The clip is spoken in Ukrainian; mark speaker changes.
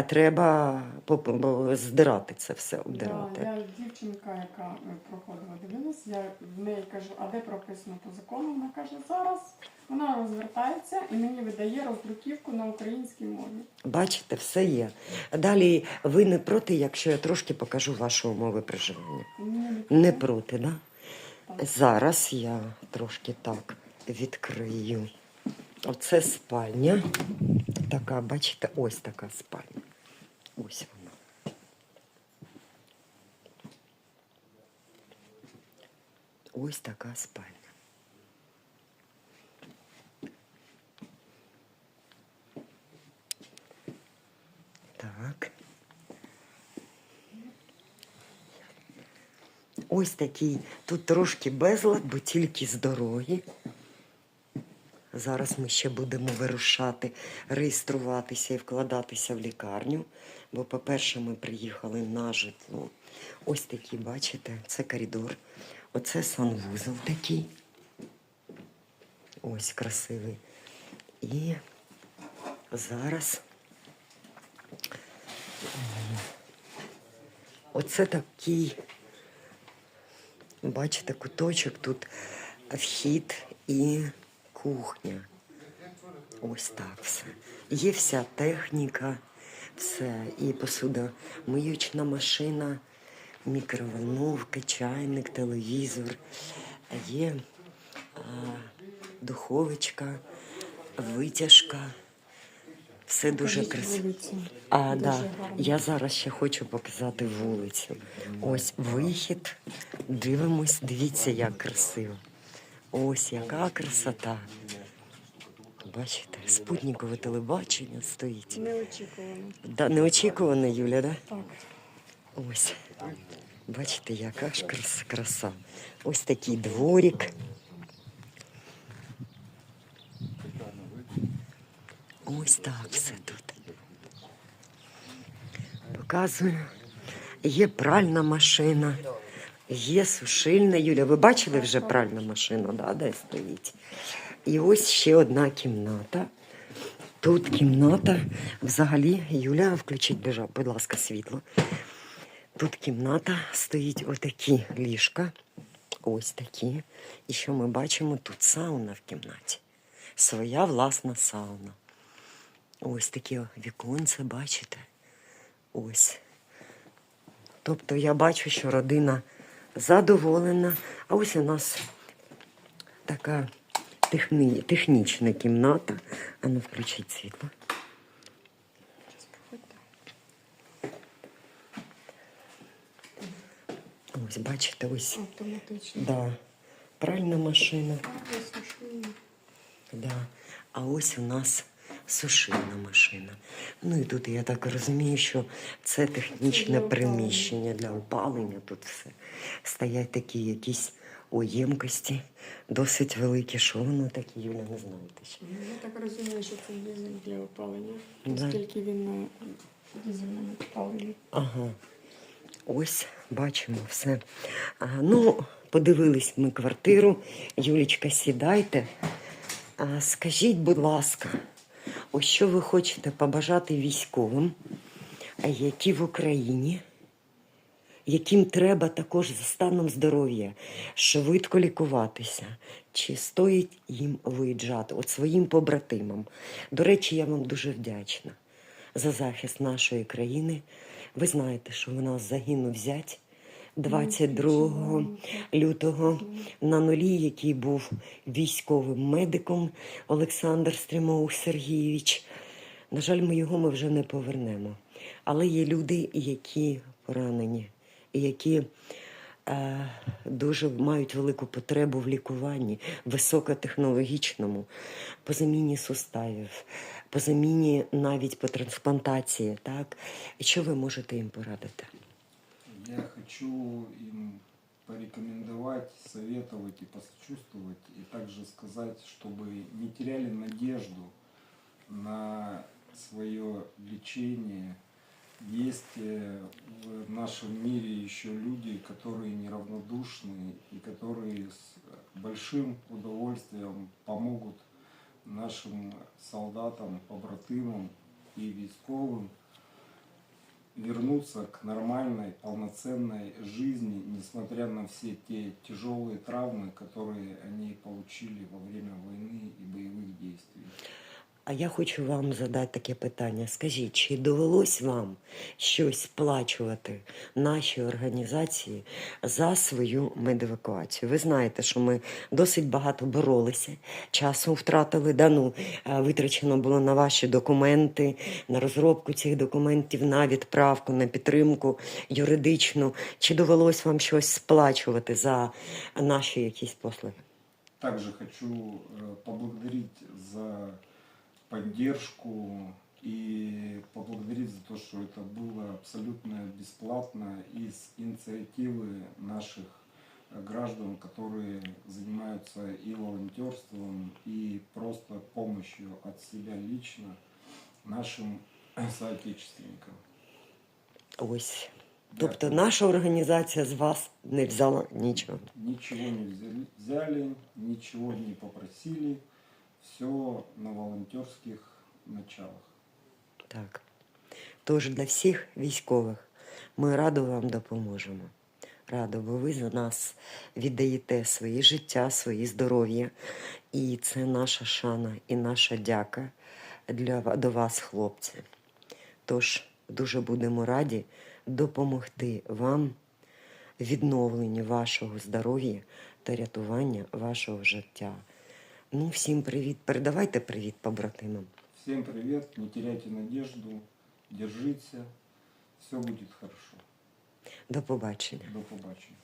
Speaker 1: А треба здирати це все, обдирати.
Speaker 2: Да, я дівчинка, яка е, проходила, дивилась, я в неї кажу, а де прописано по закону? Вона каже, зараз вона розвертається і мені видає роздруківку на українській мові.
Speaker 1: Бачите, все є. Далі ви не проти, якщо я трошки покажу ваші умови проживання.
Speaker 2: Мені
Speaker 1: Не проти, да?
Speaker 2: Так.
Speaker 1: Зараз я трошки так відкрию. Оце спальня. Така, бачите, ось така спальня. Ось вона. Ось така спальня. Так. Ось такий. Тут трошки безлад, бо тільки з дороги. Зараз ми ще будемо вирушати, реєструватися і вкладатися в лікарню. Бо, по-перше, ми приїхали на житло. Ось такі, бачите, це коридор. Оце санвузол такий. Ось красивий. І зараз. Оце такий Бачите, куточок тут вхід і кухня. Ось так все. Є вся техніка, все. І посуда, миючна машина, мікроволновка, чайник, телевізор. Є а, духовочка, витяжка. Все дуже красиво. А,
Speaker 2: Дуже
Speaker 1: да.
Speaker 2: гарно.
Speaker 1: Я зараз ще хочу показати вулицю. Ось вихід. Дивимось, дивіться, як красиво. Ось яка красота. Бачите, спутникове телебачення стоїть.
Speaker 2: Неочікувано.
Speaker 1: Да, неочікувано, Юля, да?
Speaker 2: Так.
Speaker 1: Ось. Бачите, яка ж краса. краса. Ось такий дворик. Ось так все тут. Показую. Є пральна машина, є сушильна. Юля, ви бачили вже пральну машину, да, де стоїть? І ось ще одна кімната. Тут кімната. Взагалі, Юля, включіть, будь ласка, світло. Тут кімната стоїть отакі ліжка. Ось такі. І що ми бачимо? Тут сауна в кімнаті. Своя власна сауна. Ось таке віконце, бачите? Ось. Тобто я бачу, що родина задоволена. А ось у нас така техні... технічна кімната. А ну включіть світло. Ось, бачите, ось.
Speaker 2: Автоматично.
Speaker 1: Да. Пральна машина. Да. А ось у нас сушильна машина. Ну і тут я так розумію, що це технічне приміщення для опалення. Тут все. Стоять такі якісь оємкості, досить великі. Що воно таке, Юля, не знаєте ще.
Speaker 2: Ну, Я так розумію, що це дизель для опалення,
Speaker 1: Да.
Speaker 2: оскільки він на дизельному паливі.
Speaker 1: Ага. Ось бачимо все. А, ну, подивились ми квартиру. Юлічка, сідайте. А, скажіть, будь ласка, ось що ви хочете побажати військовим, які в Україні, яким треба також за станом здоров'я швидко лікуватися, чи стоїть їм виїжджати от своїм побратимам. До речі, я вам дуже вдячна за захист нашої країни. Ви знаєте, що в нас загинув зять 22 лютого на нулі, який був військовим медиком Олександр Стрімоух Сергійович. На жаль, ми його ми вже не повернемо. Але є люди, які поранені, які е, дуже мають велику потребу в лікуванні, високотехнологічному, по заміні суставів, по заміні навіть по трансплантації. Так? І що ви можете їм порадити?
Speaker 3: Я хочу им порекомендовать, советовать и посочувствовать, и также сказать, чтобы не теряли надежду на свое лечение. Есть э, в нашем мире еще люди, которые неравнодушны и которые с большим удовольствием помогут нашим солдатам, побратимам и військовым вернуться к нормальной, полноценной жизни, несмотря на все те тяжелые травмы, которые они получили во время войны и боевых действий.
Speaker 1: А я хочу вам задати таке питання. Скажіть, чи довелось вам щось сплачувати нашій організації за свою медевакуацію? Ви знаєте, що ми досить багато боролися, часу втратили, да, ну, е, витрачено було на ваші документи, на розробку цих документів, на відправку, на підтримку юридичну. Чи довелось вам щось сплачувати за наші якісь послуги?
Speaker 3: Также хочу э, поблагодарить за поддержку и поблагодарить за то, что это было абсолютно бесплатно из инициативы наших э, граждан, которые занимаются и волонтерством, и просто помощью от себя лично нашим соотечественникам.
Speaker 1: Ось. Тобто
Speaker 3: Дякую.
Speaker 1: наша організація з вас не взяла нічого.
Speaker 3: Ничего не взяли, взяли, ничего не попросили, Все на волонтерских началах.
Speaker 1: Так. Тож для всіх військових ми радо вам допоможемо. Радо, бо ви за нас віддаєте свої життя, свої здоров'я. І це наша шана і наша дяка для, до вас, хлопці. Тож дуже будемо раді допомогти вам в відновленні вашого здоров'я та рятування вашого життя. Ну, всім привіт. Передавайте привіт побратимам.
Speaker 3: Всем привет, не теряйте надежду, держите, все будет хорошо.
Speaker 1: До побачення.
Speaker 3: До побачення.